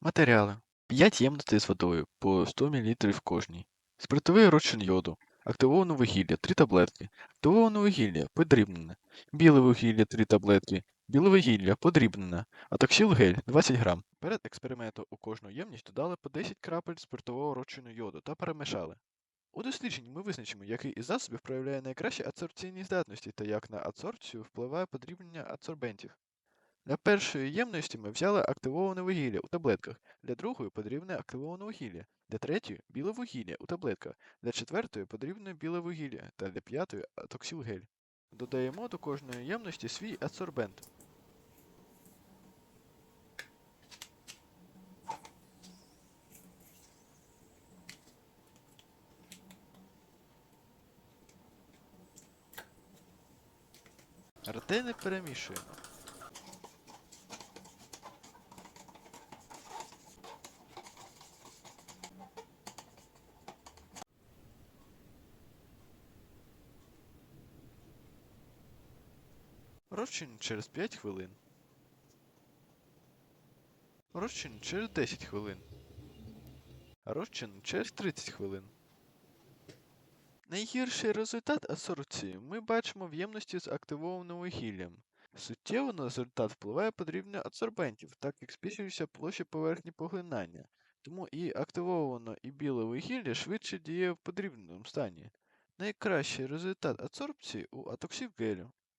Матеріали. 5 ємностей з водою по 100 мл кожній. Спиртовий розчин йоду. Активоване вугілля 3 таблетки. Активоване вугілля подрібнене. Біле вугілля 3 таблетки. Біле вугілля подрібнене. Атоксил гель 20 грам. Перед експериментом у кожну ємність додали по 10 крапель спиртового розчину йоду та перемішали. У дослідженні ми визначимо, який із засобів проявляє найкращі адсорбційні здатності та як на адсорбцію впливає подрібнення адсорбентів. Для першої ємності ми взяли активоване вугілля у таблетках, для другої подрібне активоване вугілля, для третьої біле вугілля у таблетках, для четвертої подрібне біле вугілля та для п'ятої атоксилгель. Додаємо до кожної ємності свій адсорбент. Ретельно перемішуємо. Розчин через 5 хвилин. Розчин через 10 хвилин. Розчин через 30 хвилин. Найгірший результат адсорбції ми бачимо в ємності з активованим вугіллям. Суттєво на результат впливає подрібнення адсорбентів, так як збільшується площа поверхні поглинання, тому і активовано і біле вугілля швидше діє в подрібненому стані. Найкращий результат адсорбції у атоксив гелю.